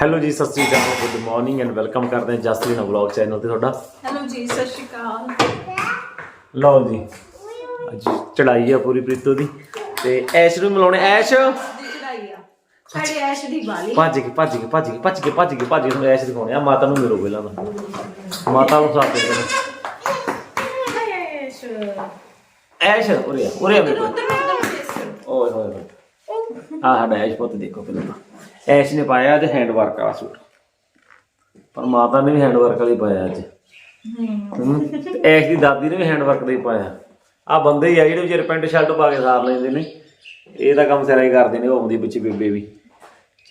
Hello ji Sat Sri Akal good morning and welcome ਕਰਦੇ ਹਾਂ Jasleen vlog channel ਤੇ ਤੁਹਾਡਾ। ਹੈਲੋ ਜੀ ਸਤਿ ਸ਼੍ਰੀ ਅਕਾਲ। ਲਓ ਜੀ ਅੱਜ ਚੜਾਈ ਆ ਪੂਰੀ ਪ੍ਰੀਤੋ ਦੀ ਤੇ ਐਸ਼ ਨੂੰ ਮਿਲਾਉਣੇ ਐਸ਼। ਦੀ ਚੜਾਈ ਆ। ਸਾਡੇ ਐਸ਼ ਦੀ ਬਾਲੀ। ਭੱਜ ਕੇ ਭੱਜ ਕੇ ਭੱਜ ਕੇ ਭੱਜ ਕੇ ਭੱਜ ਕੇ ਭੱਜ ਕੇ ਤੁਹਾਨੂੰ ਐਸ਼ ਦਿਖਾਉਣੇ ਆ ਮਾਤਾ ਨੂੰ ਮਿਲੋ ਪਹਿਲਾਂ ਤਾਂ। ਮਾਤਾ ਨੂੰ ਸਾਥ ਦੇ ਦੇਣਾ ਐਸ਼। ਐਸ਼ ਉਰੇ ਆ ਉਰੇ ਆ ਮੇਰੇ ਕੋਲ। ਓਏ ਹੋਏ ਹੋਏ। ਆ ਸਾਡਾ ਐਸ਼ ਪੁੱਤ ਦੇਖੋ ਪਹਿਲਾਂ ਤਾਂ ਐਸ਼ ਨੇ ਪਾਇਆ ਅੱਜ ਹੈਂਡ ਵਰਕ ਵਾਲਾ ਸੂਟ। ਪਰ ਮਾਤਾ ਨੇ ਵੀ ਹੈਂਡ ਵਰਕ ਵਾਲੀ ਪਾਇਆ ਅੱਜ। ਹੂੰ ਐਸ਼ ਦੀ ਦਾਦੀ ਨੇ ਵੀ ਹੈਂਡ ਵਰਕ ਦਾ ਹੀ ਪਾਇਆ। ਆ ਬੰਦੇ ਹੀ ਆ ਜਿਹੜੇ ਵਿਚਾਰੇ ਪੈਂਟ ਸ਼ਰਟ ਪਾ ਕੇ ਸਾਰ ਲੈਂਦੇ ਨੇ। ਇਹ ਤਾਂ ਕੰਮ ਸਿਰਾ ਹੀ ਕਰਦੇ ਨੇ, ਉਹ ਆਉਂਦੀ ਵਿੱਚ ਬੇਬੇ ਵੀ।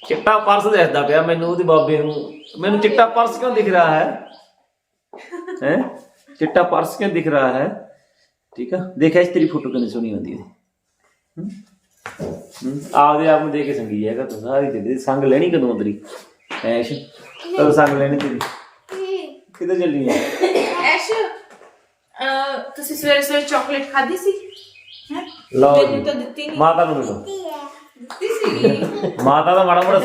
ਚਿੱਟਾ ਪਰਸ ਦਿਸਦਾ ਪਿਆ ਮੈਨੂੰ, ਉਹਦੇ ਬਾਬੇ ਨੂੰ। ਮੈਨੂੰ ਚਿੱਟਾ ਪਰਸ ਕਿਉਂ ਦਿਖ ਰਿਹਾ ਹੈ? ਹੈ? ਚਿੱਟਾ ਪਰਸ ਕਿਉਂ ਦਿਖ ਰਿਹਾ ਹੈ? ਠੀਕ ਆ, ਦੇਖਿਆ ਇਸ ਤੇਰੀ ਫੋਟੋ ਕਿੰਨੀ ਸੋਹਣੀ ਆਉਂਦੀ ਹੈ? ਹੂੰ? ਆਪਦੇ ਆਪ ਨੂੰ ਦੇ ਕੇ ਸੰਗੀ ਹੈਗਾ ਤੂੰ ਸਾਰੀ ਜ਼ਿੰਦਗੀ ਸੰਗ ਲੈਣੀ ਕਦੋਂ ਤੇਰੀ ਐਸ਼ ਕਦੋਂ ਸੰਗ ਲੈਣੀ ਤੇਰੀ? ਕਿੱਧਰ ਚੱਲੀ ਹੈ ਐਸ਼ ਅਹ, ਤੁਸੀਂ ਸਵੇਰੇ ਸਵੇਰੇ ਚਾਕਲੇਟ ਖਾਧੀ ਸੀ? ਹੈ? ਲਓ ਮੈਨੂੰ ਤਾਂ ਜੀ ਦਿੱਤੀ ਨਹੀਂ ਮਾਤਾ ਨੂੰ ਮਿਲੋ ਦਿੱਤੀ ਸੀ। ਮਾਤਾ ਦਾ ਮਾੜਾ ਮੋੜਾ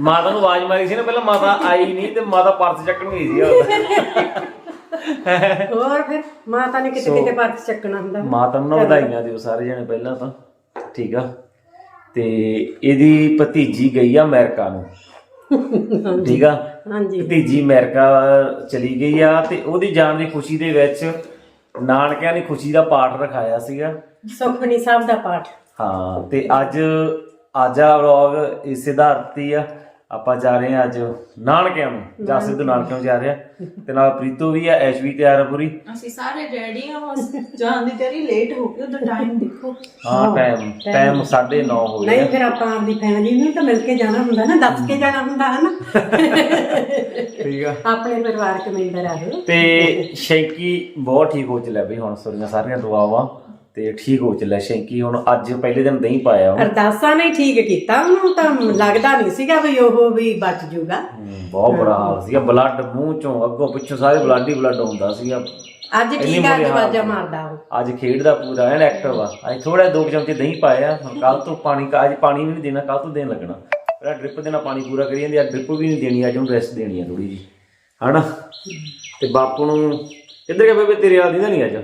ਮਾਤਾ ਨੂੰ ਆਵਾਜ਼ ਮਾਰੀ ਸੀ ਨਾ ਪਹਿਲਾਂ ਮਾਤਾ ਆਈ ਨਹੀਂ ਤੇ ਮਾਤਾ ਪਰਸ ਚੱਕਣ ਗਈ ਸੀ ਉਹਦਾ। ਹੋਰ ਫਿਰ ਮਾਤਾ ਨੇ ਕਿਤੇ ਕਿਤੇ ਪਰਸ ਚੱਕਣਾ ਹੁੰਦਾ। ਮਾਤਾ ਨੂੰ ਨਾ ਵਧਾਈਆਂ ਦਿਓ ਸਾਰੇ ਜਣੇ ਪਹਿਲਾਂ ਤਾਂ। ਠੀਕ ਆ। ਤੇ ਇਹਦੀ ਭਤੀਜੀ ਗਈ ਆ ਅਮਰੀਕਾ ਨੂੰ। ਠੀਕ ਆ। ਹਾਂਜੀ। ਭਤੀਜੀ ਅਮਰੀਕਾ ਚਲੀ ਗਈ ਆ ਤੇ ਉਹਦੀ ਜਾਣ ਦੀ ਖੁਸ਼ੀ ਦੇ ਵਿੱਚ ਨਾਨਕਿਆਂ ਨੇ ਖੁਸ਼ੀ ਦਾ ਪਾਠ ਰਖਾਇਆ ਸੀਗਾ। ਸੁਖਮਨੀ ਸਾਹਿਬ ਦਾ ਪਾਠ। ਹਾਂ ਤੇ ਅੱਜ ਅੱਜ ਆ ਵਲੌਗ ਇਸੇ ਆਧਾਰ ਤੇ ਹੀ ਆ। ਆਪਾਂ ਜਾ ਰਹੇ ਆ ਅੱਜ ਨਾਨਕਿਆਂ ਨੂੰ ਜਾਸਿਦ ਨਾਨਕਿਆਂ ਨੂੰ ਜਾ ਰਹੇ ਆ ਤੇ ਨਾਲ ਪ੍ਰੀਤੋ ਵੀ ਆ ਐਸ਼ ਵੀ ਤਿਆਰ ਆ ਪੂਰੀ। ਅਸੀਂ ਸਾਰੇ ਰੈਡੀ ਆ ਬਸ ਜਾਣ ਦੀ ਤੇਰੀ ਲੇਟ ਹੋ ਗਈ ਉਧਰ ਟਾਈਮ ਦੇਖੋ। ਹਾਂ ਟਾਈਮ ਟਾਈਮ 9:30 ਹੋ ਗਿਆ ਨਹੀਂ ਫਿਰ ਆਪਾਂ ਆਪਦੀ ਫੈਮਿਲੀ ਨੂੰ ਤਾਂ ਮਿਲ ਕੇ ਜਾਣਾ ਹੁੰਦਾ ਨਾ ਦੱਸ ਕੇ ਜਾਣਾ ਹੁੰਦਾ ਹੈ ਨਾ ਠੀਕ ਆ। ਆਪਣੇ ਪਰਿਵਾਰਕ ਮੈਂਬਰ ਆਹੋ ਤੇ ਸ਼ੈਂਕੀ ਬਹੁਤ ਠੀਕ ਹੋ ਚੱਲਿਆ ਬਈ ਹੁਣ ਸੁਰੀਆਂ ਸਾਰੀਆਂ ਦੁਆਵਾਂ। ਤੇ ਠੀਕ ਹੋ ਚੱਲਿਆ ਸ਼ੈਂਕੀ ਹੁਣ ਅੱਜ ਪਹਿਲੇ ਦਿਨ ਦਹੀਂ ਪਾਇਆ ਉਹਨੇ। ਅਰਦਾਸਾਂ ਨੇ ਠੀਕ ਕੀਤਾ ਉਹਨੂੰ ਤਾਂ ਲੱਗਦਾ ਨਹੀਂ ਸੀਗਾ ਵੀ ਉਹ ਵੀ ਬਚ ਜਾਊਗਾ ਬਹੁਤ ਬੁਰਾ ਹਾਲ ਸੀਗਾ ਬਲੱਡ ਮੂੰਹ ਚੋਂ ਅੱਗੋਂ ਪਿੱਛੋਂ ਸਾਰੇ ਬਲੱਡ ਹੀ ਬਲੱਡ ਹੁੰਦਾ ਸੀਗਾ। ਅੱਜ ਠੀਕ ਆ ਦਰਵਾਜ਼ਾ ਮਾਰਦਾ ਉਹ। ਅੱਜ ਖੇਡਦਾ ਪੂਰਾ ਐਨ ਐਕਟਿਵ ਆ। ਅੱਜ ਥੋੜਾ ਦੋ ਚਮਚੇ ਦਹੀਂ ਪਾਇਆ ਹੁਣ ਕੱਲ ਤੋਂ ਪਾਣੀ ਅੱਜ ਪਾਣੀ ਵੀ ਨਹੀਂ ਦੇਣਾ ਕੱਲ ਤੋਂ ਦੇਣ ਲੱਗਣਾ। ਪਹਿਲਾਂ ਡ੍ਰਿਪ ਦੇਣਾ ਪਾਣੀ ਪੂਰਾ ਕਰੀ ਜਾਂਦੀ ਆ ਡ੍ਰਿਪ ਵੀ ਨਹੀਂ ਦੇਣੀ ਅੱਜ ਉਹਨੂੰ ਰੈਸਟ ਦੇਣੀ ਆ ਥੋੜੀ ਜੀ ਹਨਾ? ਤੇ ਬਾਪੂ ਨੂੰ ਕਿੱਧਰ ਗਿਆ ਬੇਬੇ ਤੇਰੇ ਵਾਲੀ ਦਾ ਨਹੀਂ ਅੱਜ?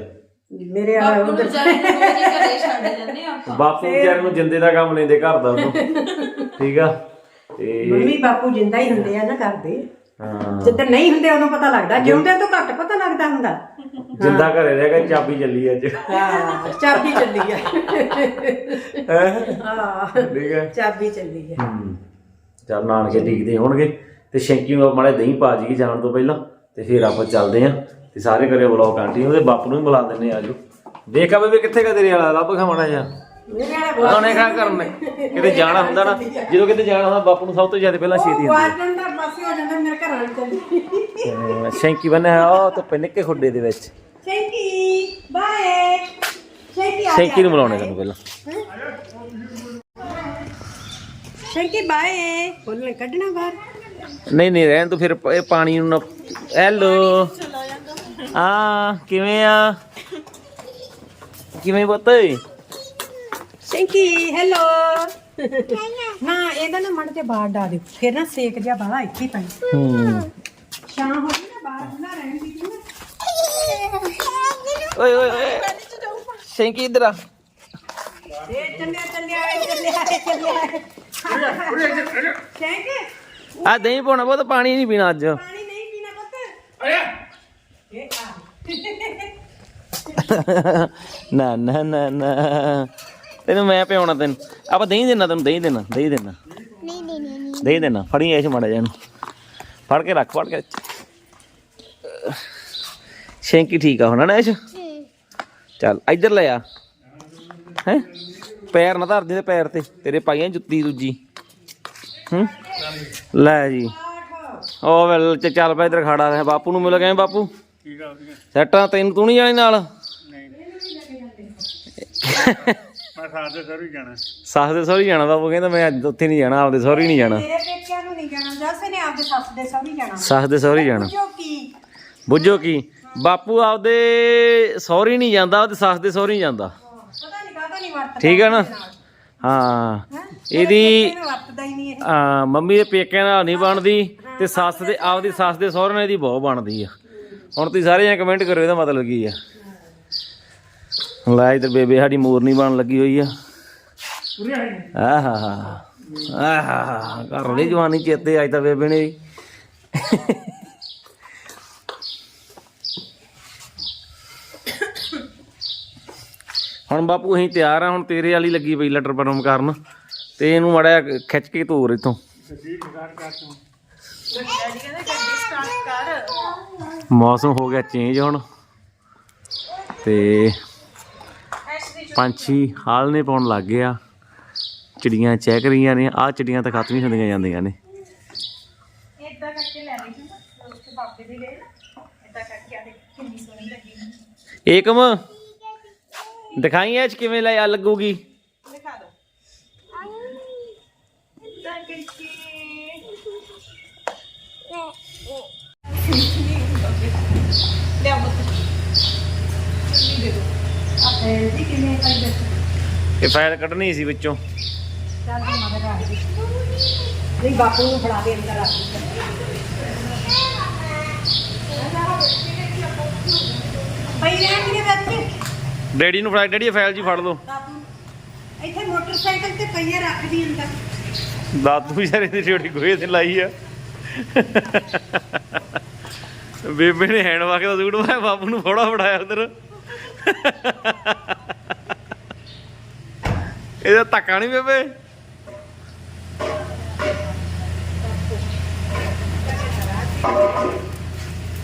ਮੇਰੇ ਆ ਬਾਪੂ ਨੂੰ ਨੂੰ ਰੋਜ਼ ਹੀ ਘਰੇ ਛੱਡ ਜਾਂਦੇ ਆ ਆਪਾਂ। ਬਾਪੂ ਵਿਚਾਰੇ ਨੂੰ ਜਿੰਦੇ ਦਾ ਕੰਮ ਲੈਂਦੇ ਘਰ ਦਾ ਉਹਨੂੰ ਠੀਕ ਆ? ਤੇ ਮੰਮੀ ਬਾਪੂ ਜਿੰਦਾ ਹੀ ਹੁੰਦੇ ਆ ਨਾ ਕਰਦੇ ਹਾਂ। ਜਿੱਦਣ ਨਹੀਂ ਹੁੰਦੇ ਉਦੋਂ ਪਤਾ ਲੱਗਦਾ। ਜਿਉਂਦੇ ਤੋਂ ਘੱਟ ਪਤਾ ਲੱਗਦਾ ਹੁੰਦਾ। ਜਿੰਦਾ ਘਰੇ ਰਹਿ ਗਿਆ ਚਾਬੀ ਚੱਲੀ ਅੱਜ। ਹਾਂ ਚਾਬੀ ਚੱਲੀ ਆ। ਹੈਂ? ਹਾਂ ਠੀਕ ਹੈ ਚਾਬੀ ਚੱਲੀ ਆ। ਹੂੰ। ਚੱਲ ਨਾਨਕੇ ਟਿਕਦੇ ਹੋਣਗੇ। ਤੇ ਸ਼ੈਂਕੀ ਨੂੰ ਮਾੜੇ ਦਹੀਂ ਪਾ ਜੀ ਜਾਣ ਤੋਂ ਪਹਿਲਾਂ। ਤੇ ਫਿਰ ਆਪਾਂ ਚੱਲਦੇ ਆਂ। ਤੇ ਸਾਰੇ ਕਰੇ ਵਲੌਗ ਆਂਟੀ ਉਹਦੇ ਬਾਪੂ ਨੂੰ ਵੀ ਬੁਲਾ ਦਿੰਨੇ ਆਜੋ। ਦੇਖ ਆ ਬੇਬੇ ਕਿੱਥੇ ਗਾ ਤੇਰੇ ਵਾਲਾ? ਲੱਭ ਖਾਵਣਾ ਜਾਂ? ਮੇਰੇ ਵਾਲਾ ਉਹਨੇ ਕਾ ਕਰਨੇ ਕਿਤੇ ਜਾਣਾ ਹੁੰਦਾ ਨਾ ਜਦੋਂ ਕਿਤੇ ਜਾਣਾ ਹੁੰਦਾ ਬਾਪੂ ਨੂੰ ਸਭ ਤੋਂ ਜ਼ਿਆਦਾ ਪਹਿਲਾਂ ਛੇਤੀ ਹੁੰਦੀ ਵਾਜਨ ਦਾ ਪਾਸੇ ਹੋ ਜਾਂਦਾ ਮੇਰੇ ਘਰ ਵਾਲੀ ਚੱਲੀ। ਹੈ। ਸ਼ੈਂਕੀ ਬੰਨਿਆ ਉਹ ਤਾਂ ਨਿੱਕੇ ਖੁੱਡੇ ਦੇ ਵਿੱਚ। ਸ਼ੈਂਕੀ ਬਾਏ। ਸ਼ੈਂਕੀ ਆ ਸ਼ੈਂਕੀ ਨੂੰ ਬੁਲਾਉਣੇ ਤੈਨੂੰ ਪਹਿਲਾਂ। ਸ਼ੈਂਕੀ ਬਾਏ। ਬੋਲਣ ਕੱਢਣਾ ਬਾਹਰ। ਨਹੀਂ ਨਹੀਂ ਰਹਿਣ ਤੂੰ ਫਿਰ ਪ- ਇਹ ਪਾਣੀ ਨੂੰ ਨਾ ਹੈਲੋ। ਆ ਕਿਵੇਂ ਆ? ਕਿਵੇਂ ਪੁੱਤ? ਸ਼ੈਂਕੀ ਹੈਲੋ ਨਾ ਇਹਦਾ ਨਾ ਮੜ ਤੇ ਬਾਹਰ ਡਾ ਦੇ ਫਿਰ ਨਾ ਸੇਕ ਜਿਹਾ ਬਾਹਲਾ ਇੱਥੇ ਪੈਣਾ ਹੂੰ। ਸ਼ਾਮ ਹੋ ਗਈ ਨਾ ਬਾਹਰ ਨਾ ਰਹਿਣ ਦੀ ਨਾ। ਓਏ ਓਏ ਓਏ। ਸ਼ੈਂਕੀ ਇਧਰ ਆ। ਇਹ ਚੱਲਿਆ ਚੱਲਿਆ ਇਹ ਚੱਲਿਆ ਇਹ ਚੱਲਿਆ। ਸ਼ੈਂਕੀ। ਆ ਦਹੀਂ ਪਾਉਣਾ ਬਹੁਤ ਪਾਣੀ ਨਹੀਂ ਪੀਣਾ ਅੱਜ ਪਾਣੀ ਨਹੀਂ ਪੀਣਾ ਪੁੱਤ ਇਹ ਆ ਨਾ ਨਾ ਨਾ ਨਾ। ਤੈਨੂੰ ਮੈਂ ਪਿਆਉਣਾ ਤੈਨੂੰ। ਆਪਾਂ ਦਹੀਂ ਦੇਣਾ ਤੈਨੂੰ ਦਹੀਂ ਦੇਣਾ ਦਹੀਂ ਦੇਣਾ। ਨਹੀਂ ਨਹੀਂ ਨਹੀਂ ਦਹੀਂ ਦੇਣਾ ਫੜੀ ਐਸ਼ ਮਾੜਾ ਇਹਨੂੰ। ਫੜ ਕੇ ਰੱਖ ਫੜ ਕੇ ਸ਼ੈਂਕੀ ਠੀਕ ਆ ਹੁਣ ਨਾ ਐਸ਼? ਚੱਲ ਇੱਧਰ ਲੈ ਆ। ਹੈ? ਪੈਰ ਨਾ ਧਰ ਦੇ ਤੇ ਪੈਰ ਤੇ ਤੇਰੇ ਪਾਈਆਂ ਜੁੱਤੀ ਦੂਜੀ। ਹੂੰ? ਲੈ ਜੀ। ਉਹ ਵੇਲ ਚੱਲ ਪੈ ਇੱਧਰ ਖੜਾ ਰਿਹਾ ਬਾਪੂ ਨੂੰ ਮਿਲ ਗਿਆ ਬਾਪੂ। ਠੀਕ ਆ ਸੈਟਾਂ ਤੈਨੂੰ ਤੂੰ ਨਹੀਂ ਜਾਣੀ ਨਾਲ? ਮੈਂ ਸਾਥ ਦੇ ਸਰ ਹੀ ਜਾਣਾ। ਸੱਸ ਦੇ ਸਹੁਰੇ ਜਾਣਾ ਬਾਪੂ ਕਹਿੰਦਾ ਮੈਂ ਅੱਜ ਉੱਥੇ ਨਹੀਂ ਜਾਣਾ ਆਪਦੇ ਸਹੁਰੇ ਨਹੀਂ ਜਾਣਾ। ਮੇਰੇ ਪੇਕਿਆਂ ਨੂੰ ਨਹੀਂ ਜਾਣਾ ਜੱਸੇ ਨੇ ਆਪਦੇ ਸੱਸ ਦੇ ਸਹੁਰੇ ਜਾਣਾ। ਸੱਸ ਦੇ ਸਹੁਰੇ ਜਾਣਾ। ਜੋ ਕੀ? ਬੁੱਝੋ ਕੀ? ਬਾਪੂ ਆਪਦੇ ਸਹੁਰੇ ਨਹੀਂ ਜਾਂਦਾ ਉਹਦੇ ਸੱਸ ਦੇ ਸਹੁਰੇ ਜਾਂਦਾ। ਪਤਾ ਨਹੀਂ ਕਾਹਦਾ ਨਹੀਂ ਵਰਤਦਾ ਠੀਕ ਹੈ ਨਾ? ਹਾਂ। ਇਹਦੀ ਇਹਨੂੰ ਵਰਤਦਾ ਹੀ ਨਹੀਂ ਇਹ। ਆ, ਮੰਮੀ ਦੇ ਪੇਕਿਆਂ ਨਾਲ ਨਹੀਂ ਬਣਦੀ ਤੇ ਸੱਸ ਦੇ ਆਪਦੀ ਸੱਸ ਦੇ ਸਹੁਰੇ ਨਾਲ ਇਹਦੀ ਬਹੁਤ ਬਣਦੀ ਆ। ਹੁਣ ਤੁਸੀਂ ਸਾਰੇ ਜਣੇ ਕਮੈਂਟ ਕਰੋ ਇਹਦਾ ਮਤਲਬ ਕੀ ਆ? ਲੈ ਇਧਰ ਬੇਬੇ ਸਾਡੀ ਮੋਰਨੀ ਬਣ ਲੱਗੀ ਹੋਈ ਆ। ਆਹਾ ਆਹਾ ਕਰ ਲਈ ਜਵਾਨੀ ਚੇਤੇ ਅੱਜ ਤਾਂ ਬੇਬੇ ਨੇ ਵੀ। ਹੁਣ ਬਾਪੂ ਅਸੀਂ ਤਿਆਰ ਆ ਹੁਣ ਤੇਰੇ ਵਾਲੀ ਲੱਗੀ ਪਈ ਲਟਰ ਪਰਮ ਕਰਨ। ਤੇ ਇਹਨੂੰ ਮੜਿਆ ਖਿੱਚ ਕੇ ਧੂਰ ਇਥੋਂ। ਡੈਡੀ ਕਹਿੰਦੇ ਗੱਡੀ ਸਟਾਰਟ ਕਰ। ਮੌਸਮ ਹੋ ਗਿਆ ਚੇਂਜ ਹੁਣ। ਤੇ ਪੰਛੀ ਹਾਲਨੇ ਪਾਉਣ ਲੱਗ ਗਏ ਆ। ਚਿੜੀਆਂ ਚਹਿਕ ਰਹੀਆਂ ਨੇ ਆਹ ਚਿੜੀਆਂ ਤਾਂ ਖਤਮ ਹੀ ਹੁੰਦੀਆਂ ਜਾਂਦੀਆਂ ਨੇ। ਇਦਾਂ ਕਰਕੇ ਲੈ ਲਈ ਨਾ ਉੱਥੇ ਬਾਬੇ ਦੇ ਗਏ ਨਾ ਇਦਾਂ ਕਰਕੇ ਆ ਕਿੰਨੀ ਸੋਹਣੀ ਲੱਗੀ ਏਕਮ ਦਿਖਾਈ ਐ ਚ ਕਿਵੇਂ ਲੈ ਲੱਗੂਗੀ। ਦੋ ਜੀ ਕਿਵੇਂ ਪਾਈ ਇਹ ਫਾਈਲ ਕੱਢਣੀ ਸੀ ਵਿੱਚੋਂ। ਚੱਲ ਤੂੰ ਮਗਰ ਰੱਖ ਦੇ ਨਹੀਂ ਬਾਪੂ ਨੂੰ ਫੜਾ ਦੇ ਅੰਦਰ ਰੱਖ ਪਈ ਰਹਿਣ ਦੇ ਵਿੱਚ ਡੈਡੀ ਨੂੰ ਫੜਾ, ਡੈਡੀ ਇਹ ਫਾਈਲ ਜੀ ਫੜ ਲਓ। ਬਾਪੂ ਇੱਥੇ ਮੋਟਰਸਾਈਕਲ ਤੇ ਪਈਏ ਰੱਖਦੀ ਅੰਦਰ ਦਾਦੂ ਵਿਚਾਰੇ ਦੀ ਡਿਊਟੀ ਗੋਹੇ ਤੇ ਲਾਈ ਆ। ਬੇਬੇ ਨੇ ਹੈਂਡ ਵਾਕ ਦਾ ਸੂਟ ਪਾਇਆ ਬਾਪੂ ਨੂੰ ਫੋੜਾ ਫੜਾਇਆ ਉਧਰ। ਇਹਦਾ ਧੱਕਾ ਨਹੀਂ ਬੇਬੇ।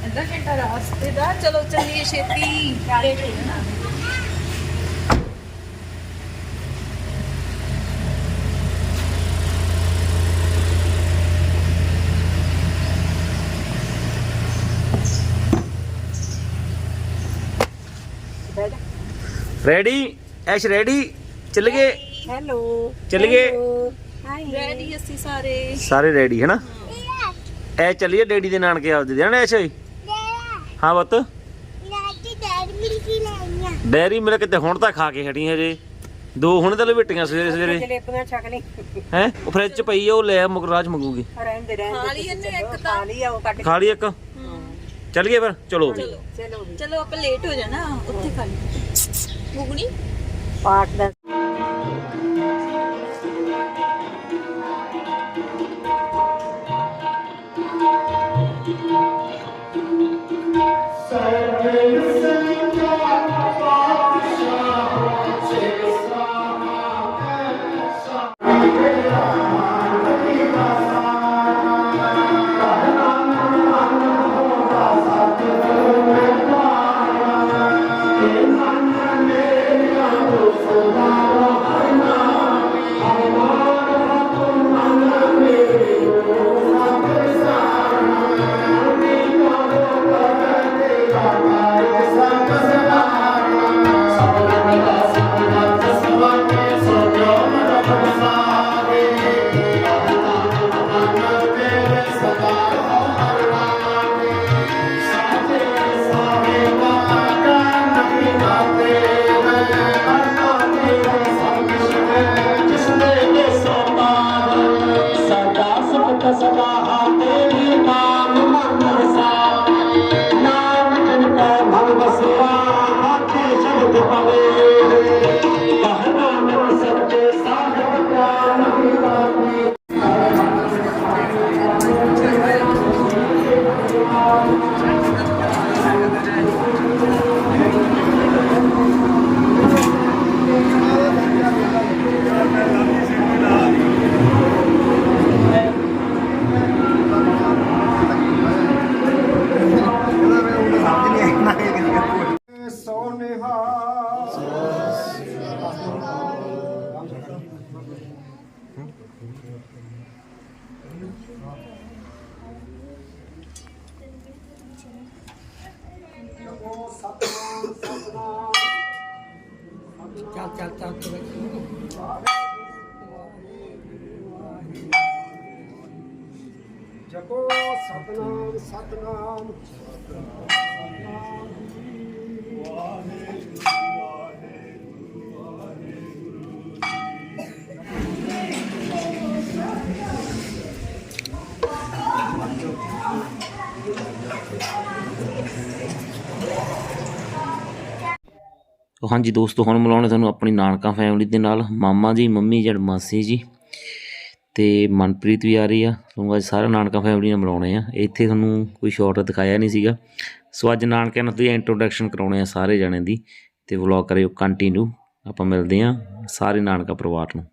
ਅੱਧਾ ਘੰਟਾ ਰਾਸਤੇ ਦਾ। ਚਲੋ ਚੱਲੀਏ ਛੇਤੀ। ਰੈਡੀ ਐਸ਼ ਰੈਡੀ ਚੱਲ ਗਏ? ਹੈਲੋ ਚੱਲ ਗਏ? ਹਾਈ ਰੈਡੀ ਅਸੀਂ ਸਾਰੇ। ਸਾਰੇ ਰੈਡੀ ਹੈ ਨਾ ਐ ਚੱਲੀਏ ਡੈਡੀ ਦੇ ਨਾਨਕੇ ਆਪਦੇ ਦੇ ਨਾ ਐਸ਼ ਹਾਂ ਬੱਤ ਡੈਰੀ ਮਿਲ ਕਿਤੇ ਹੁਣ ਤਾਂ ਖਾ ਕੇ ਹਟੀ ਹਜੇ। ਦੋ ਹੁਣ ਤਾਂ ਲਵੇਟੀਆਂ ਸਵੇਰੇ ਸਵੇਰੇ। ਜਲੇਬੀਆਂ ਛਕ ਲਈ। ਹੈ? ਉਹ ਫ੍ਰਿਜ ਚ ਪਈ ਆ ਉਹ ਲੈ ਮੁਕਰਾਜ ਮੰਗੂਗੀ। ਰਹਿਣ ਦੇ ਰਹਿਣ ਖਾ ਲਈ ਇਹਨੇ ਇੱਕ ਤਾਂ? ਖਾ ਲਈ ਆ ਉਹ ਕੱਢ ਖਾ ਲਈ ਇੱਕ? ਚੱਲ ਗਏ ਫਿਰ ਚਲੋ। ਚਲੋ। ਚਲੋ ਆਪਾਂ ਲੇਟ ਹੋ ਜਾਣਾ ਉੱਥੇ ਖਾ ਲਈ। ਗੁਗਣੀ ਪਾਠ ਦਾ ਚੱਲ ਚੱਲ ਚੱਲ ਚੱਲ ਜਪੋ ਸਤਨਾਮ ਸਤਨਾਮ। ਵਾਹਿਗੁਰੂ ਵਾਹਿਗੁਰੂ। ਤੋ ਹਾਂਜੀ ਦੋਸਤੋ ਹੁਣ ਮਿਲਾਉਣੇ ਤੁਹਾਨੂੰ ਆਪਣੀ ਨਾਨਕਾ ਫੈਮਿਲੀ ਦੇ ਨਾਲ। ਮਾਮਾ ਜੀ ਮੰਮੀ ਜੜ ਮਾਸੀ ਜੀ ਤੇ ਮਨਪ੍ਰੀਤ ਵੀ ਆ ਰਹੀ ਆ। ਤੁਹਾਨੂੰ ਅੱਜ ਸਾਰਾ ਨਾਨਕਾ ਫੈਮਿਲੀ ਨਾਲ ਮਿਲਾਉਣੇ ਆ। ਇੱਥੇ ਤੁਹਾਨੂੰ ਕੋਈ ਸ਼ਾਰਟ ਦਿਖਾਇਆ ਨਹੀਂ ਸੀਗਾ। ਸੋ ਅੱਜ ਨਾਨਕਿਆਂ ਨਾਲ ਤੁਸੀਂ ਇੰਟਰੋਡਕਸ਼ਨ ਕਰਾਉਣੇ ਆ ਸਾਰੇ ਜਣੇ ਦੀ ਤੇ ਵਲੌਗ ਕਰਿਓ ਕੰਟੀਨਿਊ ਆਪਾਂ ਮਿਲਦੇ ਆ ਸਾਰੇ ਨਾਨਕਾ ਪਰਿਵਾਰ ਨੂੰ।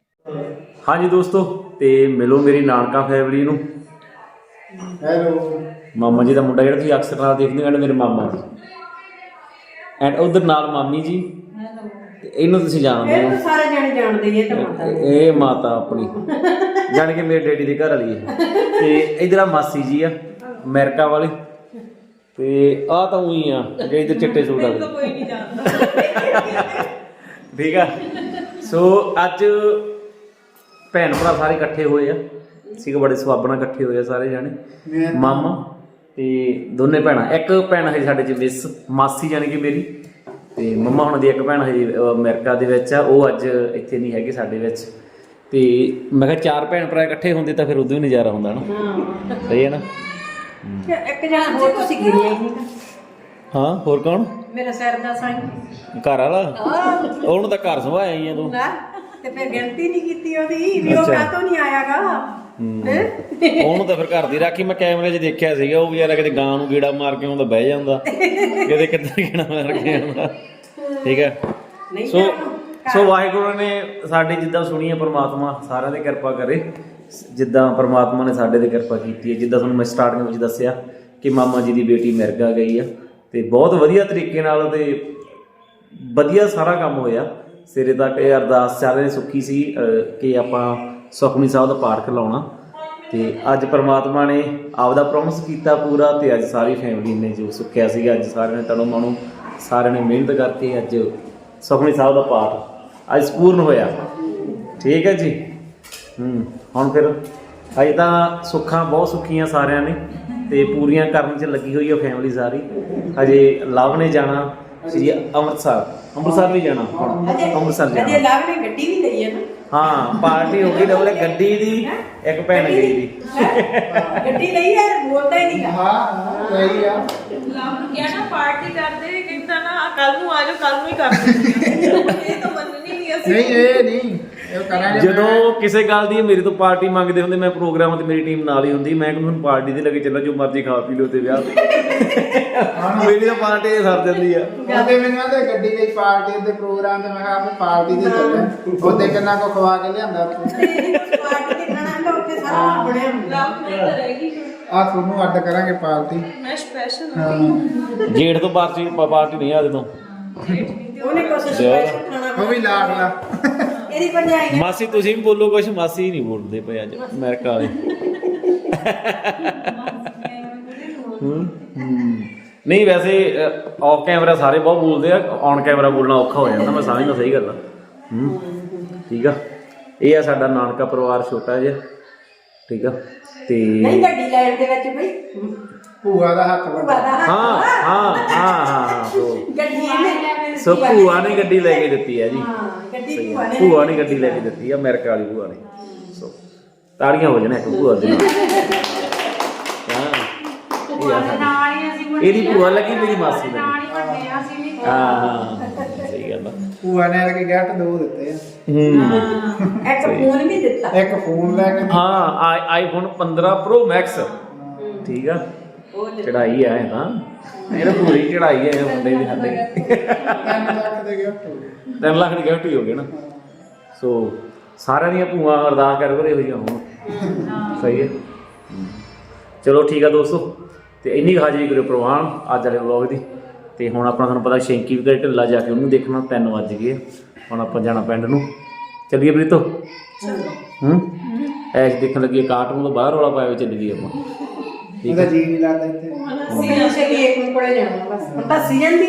ਹਾਂਜੀ ਦੋਸਤੋ ਤੇ ਮਿਲੋ ਮੇਰੀ ਨਾਨਕਾ ਫੈਮਿਲੀ ਨੂੰ। ਹੈਲੋ ਮਾਮਾ ਜੀ ਦਾ ਮੁੰਡਾ ਜਿਹੜਾ ਤੁਸੀਂ ਅਕਸਰ ਨਾਲ ਦੇਖਦੇ ਹੋ ਮੇਰੇ ਮਾਮਾ ਜੀ। ਐਂਡ ਉਧਰ ਨਾਲ ਮਾਮੀ ਜੀ। ਤੇ ਇਹਨੂੰ ਤੁਸੀਂ ਜਾਣਦੇ ਹੋ। ਇਹ ਸਾਰੇ ਜਣੇ ਜਾਣਦੇ ਹੀ ਇਹ ਤਾਂ ਮਾਤਾ ਇਹ ਮਾਤਾ ਆਪਣੀ। ਜਾਣੀ ਕਿ ਮੇਰੇ ਡੈਡੀ ਦੇ ਘਰ ਵਾਲੀ ਹੈ। ਤੇ ਇਧਰ ਆ ਮਾਸੀ ਜੀ ਆ ਅਮਰੀਕਾ ਵਾਲੇ। ਤੇ ਆ ਤਾਂ ਉਹੀ ਆ ਜਿਹੜੇ ਤੇ ਚਿੱਟੇ ਸੂਟ ਵਾਲੇ ਕੋਈ ਨਹੀਂ ਜਾਣਦਾ। ਠੀਕ ਆ। ਸੋ ਅੱਜ ਭੈਣ ਭਰਾ ਸਾਰੇ ਇਕੱਠੇ ਹੋਏ ਆ। ਸੀਗੇ ਬੜੇ ਸਵਾਬਣਾ ਇਕੱਠੇ ਹੋਏ ਆ ਸਾਰੇ ਜਾਣੇ। ਮਾਮਾ। ਤੇ ਦੋਨੇ ਭੈਣਾਂ ਇੱਕ ਭੈਣ ਹੈ ਸਾਡੇ ਚ ਮਿਸ ਮਾਸੀ ਜਾਣੀ ਕਿ ਮੇਰੀ ਤੇ ਮੰਮਾ ਹੁਣ ਦੀ ਇੱਕ ਭੈਣ ਅਹ, ਅਮਰੀਕਾ ਦੇ ਵਿੱਚ ਆ ਉਹ ਅੱਜ ਇੱਥੇ ਨਹੀਂ ਹੈਗੇ ਸਾਡੇ ਵਿੱਚ। ਤੇ ਮੈਂ ਕਿਹਾ ਚਾਰ ਭੈਣ ਭਰਾ ਇਕੱਠੇ ਹੁੰਦੇ ਤਾਂ ਫਿਰ ਉਦੋਂ ਹੀ ਨਜ਼ਾਰਾ ਹੁੰਦਾ ਨਾ। ਸਹੀ ਹੈ ਨਾ? ਇੱਕ ਜਣਾ ਹੋਰ ਤੁਸੀਂ ਗਿਰਿਆ ਹੀ ਨਹੀਂ ਹਾਂ ਹੋਰ ਕੌਣ? ਮੇਰਾ ਸਿਰ ਦਾ ਸਾਈਂ। ਘਰ ਵਾਲਾ? ਉਹਨੂੰ ਤਾਂ ਘਰ ਸੰਭਾਇਆ ਹੀ ਆ ਤੂੰ। ਨਾ ਤੇ ਫਿਰ ਗਿਣਤੀ ਨਹੀਂ ਕੀਤੀ ਉਹਦੀ ਵੀ ਉਹ। ਕਾਤੋਂ ਨਹੀਂ ਆਇਆਗਾ? ਹੈਂ? ਉਹਨੂੰ ਤਾਂ ਫਿਰ ਘਰ ਦੀ ਰਾਖੀ ਮੈਂ ਕੈਮਰੇ 'ਚ ਦੇਖਿਆ ਸੀਗਾ ਉਹ ਵਿਚਾਰਾ ਕਿਤੇ ਗਾਂ ਨੂੰ ਗੀੜਾ ਮਾਰ ਕੇ ਆਉਂਦਾ ਬਹਿ ਜਾਂਦਾ। ਕਿਤੇ ਕਿੱਧਰ ਗੀੜਾ ਮਾਰ ਕੇ ਆਉਂਦਾ। ਠੀਕ ਹੈ? ਸੋ ਸੋ ਵਾਹਿਗੁਰੂ ਨੇ ਸਾਡੇ ਜਿੱਦਾਂ ਸੁਣੀ ਹੈ ਪ੍ਰਮਾਤਮਾ ਸਾਰਿਆਂ ਤੇ ਕਿਰਪਾ ਕਰੇ। ਜਿੱਦਾਂ ਪ੍ਰਮਾਤਮਾ ਨੇ ਸਾਡੇ ਤੇ ਕਿਰਪਾ ਕੀਤੀ ਹੈ। ਜਿੱਦਾਂ ਤੁਹਾਨੂੰ ਮੈਂ ਸਟਾਰਟਿੰਗ ਵਿੱਚ ਦੱਸਿਆ ਕਿ ਮਾਮਾ ਜੀ ਦੀ ਬੇਟੀ ਮਿਰਗਾ ਗਈ ਆ ਤੇ ਬਹੁਤ ਵਧੀਆ ਤਰੀਕੇ ਨਾਲ ਤੇ ਵਧੀਆ ਸਾਰਾ ਕੰਮ ਹੋਇਆ। ਸਿਰੇ ਤੱਕ ਇਹ ਅਰਦਾਸ ਸਾਰਿਆਂ ਦੀ ਸੁੱਖੀ ਸੀ ਕਿ ਆਪਾਂ ਸੁਖਮਨੀ ਸਾਹਿਬ ਦਾ ਪਾਠ ਲਾਉਣਾ ਤੇ ਅੱਜ ਪ੍ਰਮਾਤਮਾ ਨੇ ਆਪਦਾ ਪ੍ਰੋਮਿਸ ਕੀਤਾ ਪੂਰਾ ਤੇ ਅੱਜ ਸਾਰੀ ਫੈਮਿਲੀ ਨੇ ਜੋ ਸੁੱਖਿਆ ਸੀਗਾ। ਅੱਜ ਸਾਰਿਆਂ ਨੇ ਤਣੋ ਮਨੋ ਸਾਰਿਆਂ ਨੇ ਮਿਹਨਤ ਕਰਕੇ ਅੱਜ ਸੁਖਮਨੀ ਸਾਹਿਬ ਦਾ ਪਾਠ ਅੱਜ ਪੂਰਨ ਹੋਇਆ। ਠੀਕ ਹੈ ਜੀ? ਹੂੰ ਹੁਣ ਫਿਰ ਅਜੇ ਤਾਂ ਸੁੱਖਾਂ ਬਹੁਤ ਸੁੱਖੀਆਂ ਸਾਰਿਆਂ ਨੇ ਤੇ ਪੂਰੀਆਂ ਕਰਨ 'ਚ ਲੱਗੀ ਹੋਈ ਹੈ ਫੈਮਿਲੀ ਸਾਰੀ। ਅਜੇ ਲਵ ਨੇ ਜਾਣਾ ਸ੍ਰੀ ਅੰਮ੍ਰਿਤਸਰ। ਅੰਮ੍ਰਿਤਸਰ ਵੀ ਜਾਣਾ ਹੁਣ। ਅੰਮ੍ਰਿਤਸਰ ਅਜੇ ਜਾਣਾ ਲਾਭ ਨੇ ਗੱਡੀ ਵੀ ਲਈ ਹੈ ਨਾ। ਹਾਂ ਪਾਰਟੀ ਹੋ ਗਈ ਡਬਲ ਗੱਡੀ ਦੀ ਇੱਕ ਭੈਣ ਗਈ ਦੀ। ਗੱਡੀ ਲਈ ਹੈ ਬੋਲਦਾ ਹੀ ਨਹੀਂ ਹਾਂ ਸਹੀ ਆ। ਲਾਭ ਨੂੰ ਕਿਹਾ ਨਾ ਪਾਰਟੀ ਕਰਦੇ ਕਹਿੰਦਾ ਨਾ ਕੱਲ ਨੂੰ ਆ ਜਾਓ ਕੱਲ ਨੂੰ ਹੀ ਕਰ ਦਿੰਦੇ ਇਹ ਤਾਂ ਮੰਨਣੀ ਨਹੀਂ ਅਸੀਂ। ਨਹੀਂ ਇਹ ਨਹੀਂ। ਜਦੋਂ ਕਿਸੇ ਗੱਲ ਦੀ ਮੇਰੇ ਤੋਂ ਪਾਰਟੀ ਮੰਗਦੇ ਹੁੰਦੇ ਮੈਂ ਪ੍ਰੋਗਰਾਮ ਤੇ ਮੇਰੀ ਟੀਮ ਨਾਲ ਹੀ ਹੁੰਦੀ ਮੈਂ ਕਹਿੰਦਾ ਤੁਹਾਨੂੰ ਪਾਰਟੀ ਦੇ ਲੱਗੇ ਚੱਲੋ ਜੋ ਮਰਜ਼ੀ ਖਾ ਪੀ ਲਓ ਤੇ ਵਿਆਹ ਤੇ। ਮੇਰੀ ਤਾਂ ਪਾਰਟੀ ਸਰ ਜਾਂਦੀ ਆ। ਉਹਦੇ ਮੈਨੂੰ ਆਂਦੇ ਗੱਡੀ ਵਿੱਚ ਪਾਰਟੀ ਦੇ ਪ੍ਰੋਗਰਾਮ ਤੇ ਮੈਂ ਕਿਹਾ ਆਪੇ ਪਾਰਟੀ ਦੇ ਚੱਲੇ। ਉਹਦੇ ਕਿੰਨਾ ਕੋ ਖਵਾ ਕੇ ਲਿਆਂਦਾ ਉੱਥੇ। ਪਾਰਟੀ ਦੇ ਖਾਣਾ ਉੱਥੇ ਸਾਰਾ ਬਣਿਆ ਹੁੰਦਾ ਆ ਤੁਹਾਨੂੰ ਅੱਡ ਕਰਾਂਗੇ ਪਾਰਟੀ। ਮੈਂ ਸਪੈਸ਼ਲ ਹਾਂ। ਜੇੜ ਤੋਂ ਪਾਰਟੀ ਪਾਰਟੀ ਨਹੀਂ ਆ ਜਦੋਂ ਉਹਨੇ ਕੁਛ ਸਪੈਸ਼ਲ ਖਾਣਾ ਉਹ ਵੀ ਲਾਡਲਾ। ਇਹਦੀ ਭਰਜਾਈ ਨੇ। ਮਾਸੀ ਤੁਸੀਂ ਵੀ ਬੋਲੋ ਕੁਝ ਮਾਸੀ ਨਹੀਂ ਬੋਲਦੇ ਪਏ ਅੱਜ ਅਮਰੀਕਾ ਵਾਲੇ। ਹੂੰ ਹੂੰ। ਨਹੀਂ ਵੈਸੇ ਆਫ ਕੈਮਰਾ ਸਾਰੇ ਬਹੁਤ ਬੋਲਦੇ ਆ ਔਨ ਕੈਮਰਾ ਬੋਲਣਾ ਔਖਾ ਹੋ ਜਾਂਦਾ ਮੈਂ ਸਮਝਦਾ ਸਹੀ ਗੱਲ ਆ। ਹੂੰ ਠੀਕ ਆ? ਇਹ ਆ ਸਾਡਾ ਨਾਨਕਾ ਪਰਿਵਾਰ ਛੋਟਾ ਜਿਹਾ ਠੀਕ ਆ? ਤੇ ਨਹੀਂ ਗੱਡੀ ਲੈਣ ਦੇ ਵਿੱਚ ਬਈ। ਭੂਆ ਦਾ ਹੱਥ ਵੱਡਾ। ਹਾਂ ਹਾਂ ਹਾਂ ਹਾਂ ਹਾਂ ਸੋ ਗੱਡੀ ਨੇ ਸੋ ਭੂਆ ਨੇ ਗੱਡੀ ਲੈ ਕੇ ਦਿੱਤੀ ਹੈ ਜੀ। ਹਾਂ ਗੱਡੀ ਭੂਆ ਨੇ ਭੂਆ ਨੇ ਗੱਡੀ ਲੈ ਕੇ ਦਿੱਤੀ ਆ ਅਮਰੀਕਾ ਵਾਲੀ ਭੂਆ ਨੇ। ਸੋ ਤਾੜੀਆਂ ਹੋ ਜਾਣਾ ਇੱਕ ਭੂਆ ਦੇ ਨਾਲ। ਹਾਂ। ਇਹ ਆ ਸਾਡੀ। ਇਹਦੀ ਭੂਆ ਲੱਗੀ ਮੇਰੀ ਮਾਸੀ ਲੱਗੀ। ਹਾਂ ਹਾਂ ਸਹੀ ਗੱਲ ਆ। ਭੂਆ ਨੇ ਆ ਕੇ ਗਿਫਟ ਦੋ ਦਿੱਤੇ ਆ। ਹੂੰ। ਇੱਕ ਫੋਨ ਵੀ ਦਿੱਤਾ। ਇੱਕ ਫੋਨ ਲੈ ਕੇ ਹਾਂ ਆਈ- ਆਈਫੋਨ 15 ਪ੍ਰੋ ਮੈਕਸ। ਠੀਕ ਆ। ਚੜਾਈ ਆ ਇਹ ਤਾਂ। ਇਹ ਤਾਂ ਪੂਰੀ ਚੜਾਈ ਆ ਇਹ ਮੁੰਡੇ ਦੀ ਸਾਡੇ। 3 ਲੱਖ ਦੇ ਗਿਫਟ ਹੋ ਗਏ 3 ਲੱਖ ਦੀ ਗਿਫਟ ਹੀ ਹੋ ਗਈ ਨਾ। ਸੋ ਸਾਰਿਆਂ ਦੀਆਂ ਭੂਆ ਅਰਦਾਸ ਕਰ ਕਰੇ ਹੋਈਆਂ ਹੋਣ। ਸਹੀ ਹੈ। ਚਲੋ ਠੀਕ ਆ ਦੋਸਤੋ ਤੇ ਇੰਨੀ ਹਾਜ਼ਰੀ ਕਰਿਓ ਪ੍ਰਵਾਨ ਅੱਜ ਵਾਲੇ ਵਲੌਗ ਦੀ। ਤੇ ਹੁਣ ਆਪਣਾ ਤੁਹਾਨੂੰ ਪਤਾ ਸ਼ੈਂਕੀ ਵੀ ਘਰੇ ਢਿੱਲਾ ਜਾ ਕੇ ਉਹਨੂੰ ਦੇਖਣਾ 3 ਵੱਜ ਗਏ ਹੁਣ ਆਪਾਂ ਜਾਣਾ ਪਿੰਡ ਨੂੰ। ਚੱਲੀਏ ਪ੍ਰੀਤੋ? ਹੂੰ। ਐਸ਼ ਦੇਖਣ ਲੱਗੀ ਕਾਰਟੂਨ ਤੋਂ ਬਾਹਰ ਵਾਲਾ ਪਾਇਆ ਚੱਲੀਏ ਆਪਾਂ। ਠੀਕ ਉਹਦਾ ਹੈ। ਜੀ ਨਹੀਂ ਲੱਗਦਾ ਇੱਥੇ। ਸੀਜ਼ਨ ਸੇ ਵੀ ਇੱਕ ਕੋਲੇ ਜਾਣਾ ਬਸ। ਹੁਣ ਤਾਂ ਸੀਜ਼ਨ ਦੀ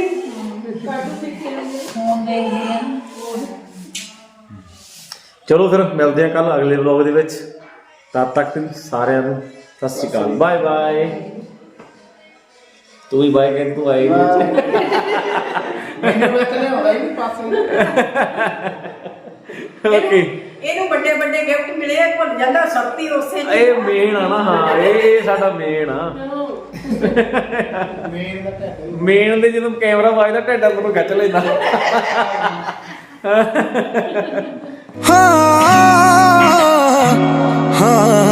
ਚਲੋ ਫਿਰ ਮਿਲਦੇ ਆ ਕੱਲ ਅਗਲੇ ਵਲੌਗ ਦੇ ਵਿੱਚ। ਤਦ ਤੱਕ ਸਾਰਿਆਂ ਨੂੰ ਸਤਿ ਸ਼੍ਰੀ ਅਕਾਲ। ਬਾਏ ਬਾਏ ਤੂੰ ਵੀ ਬਾਏ ਕਹਿ ਤੂੰ ਆਈ ਨਹੀਂ ਮੈਨੂੰ ਇੱਥੇ ਲਿਆਉਂਦਾ ਹੀ ਨਹੀਂ ਪਾਸੇ। ਓਕੇ ਇਹਨੂੰ ਵੱਡੇ ਵੱਡੇ ਗਿਫਟ ਮਿਲੇ ਆ, ਭੁੱਲ ਜਾਂਦਾ ਸ਼ਕਤੀ ਉਸੇ ਇਹ ਮੇਨ ਆ ਨਾ ਹਾਂ ਇਹ ਸਾਡਾ ਮੇਨ ਆ। ਮੇਨ ਦਾ ਢੱਡ ਹੀ ਮੇਨ ਦੇ ਜਦੋਂ ਕੈਮਰਾ ਵੱਜਦਾ ਢੱਡਾ ਕੋਲੋਂ ਖਿੱਚ ਲੈਂਦਾ। ਹਾਂ ਹਾਂ।